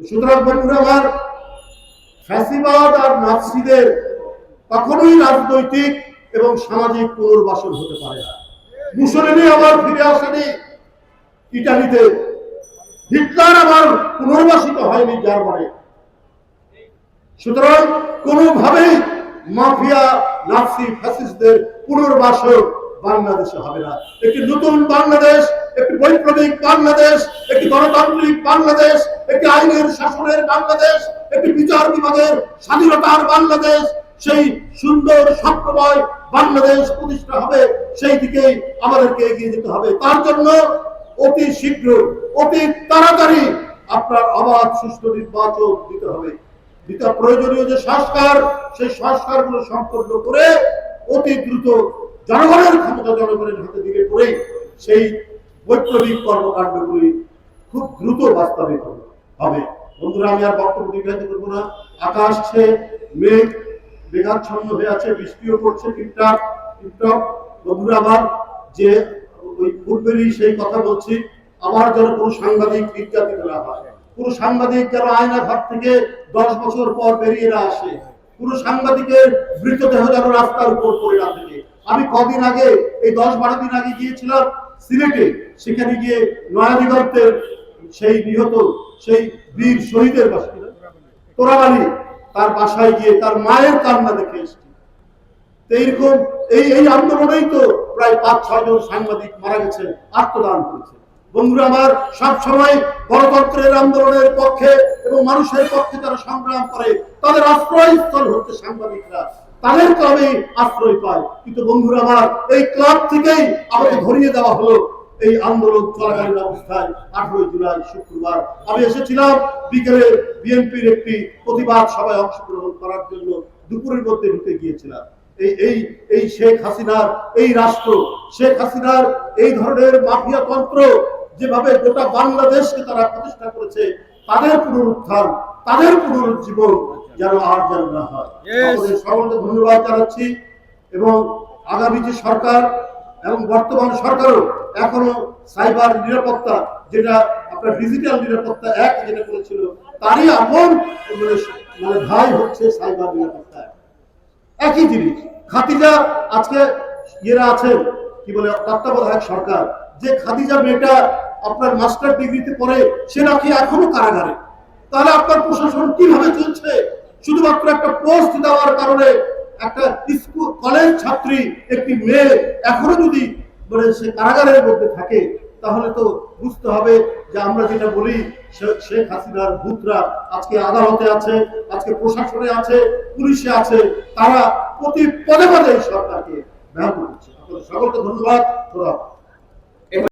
সুতরাং বন্ধুরা আমার ফ্যাসিবাদ আর নাৎসিদের কখনোই রাজনৈতিক এবং সামাজিক পুনর্বাসন হতে পারে না। মুসলিমই আবার ফিরে আসেনি ইটালিতে। হিটলার আবার পুনর্বাসিত হয়নি জার্মানে। সুতরাং কোনোভাবেই মাফিয়া নাৎসি ফ্যাসিস্টদের পুনর্বাসন বাংলাদেশে হবে না। একটি নতুন বাংলাদেশ, একটি বৈপ্লবিক বাংলাদেশ, একটি গণতান্ত্রিক বাংলাদেশ, একটি আইনের শাসনের বাংলাদেশ, একটি বিচার বিভাগের স্বাধীনতার বাংলাদেশ, সেই সুন্দর স্বপ্নময় বাংলাদেশ প্রতিষ্ঠা হবে, সেই দিকেই আমাদেরকে এগিয়ে যেতে হবে। তার জন্য অতি শীঘ্র, অতি তাড়াতাড়ি আপনার অবাধ সুষ্ঠু নির্বাচন দিতে হবে। দিতে প্রয়োজনীয় যে সংস্কার, সেই সংস্কারগুলো সম্পন্ন করে অতি দ্রুত জনগণের ক্ষমতা জনগণের হাতে দিলে পরেই সেই বৈপ্লবিক কর্মকাণ্ডগুলি খুব দ্রুত বাস্তবিত হবে। বন্ধুরা, আমি আর বক্তব্য দীর্ঘায়িত করব না। আকাশ মেঘ, মেঘাচ্ছন্ন হয়ে আছে, বৃষ্টিও পড়ছে বন্ধুরা আমার যে ওই পূর্বেরই সেই কথা বলছি আমার যেন কোনো সাংবাদিক নির্যাতিত না হয়। কোনো সাংবাদিক যেন আয়না ঘর থেকে দশ বছর পর বেরিয়ে না আসে। কোনো সাংবাদিকের মৃতদেহ যেন রাস্তার উপর পড়ে না থাকে। আমি কদিন আগে, এই দশ বারো দিন আগে গিয়েছিলাম সিলেটে। সেখানে গিয়ে নয়াদিগন্তের সেই নিহত, সেই বীর শহীদের বাসা। তোরাবালি, তার বাসায় গিয়ে তার মায়ের কান্না দেখে এসেছি। এইরকম এই এই আন্দোলনেই তো প্রায় পাঁচ, ছয় জন সাংবাদিক মারা গেছে আত্মদান করেছে বন্ধুরা আমার সব সময় গণতন্ত্রের আন্দোলনের পক্ষে এবং মানুষের পক্ষে তারা সংগ্রাম করে, তাদের আশ্রয়স্থল হচ্ছে সাংবাদিকরা। তাদের ক্লাবে আশ্রয় পায় কিন্তু বন্ধুরা আমার, এই ক্লাব থেকেই আমাকে ধরিয়ে দেওয়া হলো এই আন্দোলন চলাকালীন অবস্থায় আঠারোই জুলাই শুক্রবার। আমি এসেছিলাম বিকেলে বিএনপির একটি প্রতিবাদ সভায় অংশগ্রহণ করার জন্য। দুপুরের মধ্যে ঢুকে গিয়েছিলাম। এই এই এই শেখ হাসিনার, এই রাষ্ট্র, শেখ হাসিনার এই ধরনের মাফিয়া তন্ত্র যেভাবে গোটা বাংলাদেশকে তারা প্রতিষ্ঠা করেছে, তাদের পুনরুত্থান, তাদের পুনরুজ্জীবন যেন আর যেন না হয়. সকলকে ধন্যবাদ জানাচ্ছি এবং আগামী যে সরকার এবং বর্তমান সরকারও এখনও সাইবার নিরাপত্তা যেটা আপনার ডিজিটাল নিরাপত্তা এক যেটা করেছিল তারই আপন মানে মানে ভাই হচ্ছে সাইবার নিরাপত্তা একই জিনিস খাতিজা আজকে ইয়েরা আছেন কি বলে তত্ত্বাবধায়ক সরকার। যে খাদিজা মেয়েটা আপনার মাস্টার ডিগ্রিতে পড়ে সে নাকি এখনও কারাগারে। তাহলে আপনার প্রশাসন কীভাবে চলছে? শুধুমাত্র একটা পোস্ট দেওয়ার কারণে একটা স্কুল কলেজ ছাত্রী, একটি মেয়ে এখনও যদি মানে সে কারাগারের মধ্যে থাকে, তাহলে তো বুঝতে হবে যে আমরা যেটা বলি শেখ হাসিনার ভূতরা আজকে আদালতে আছে, আজকে প্রশাসনে আছে, পুলিশে আছে, তারা প্রতি পদে পদে সরকারকে ব্যাহত করছে। সকলকে ধন্যবাদ।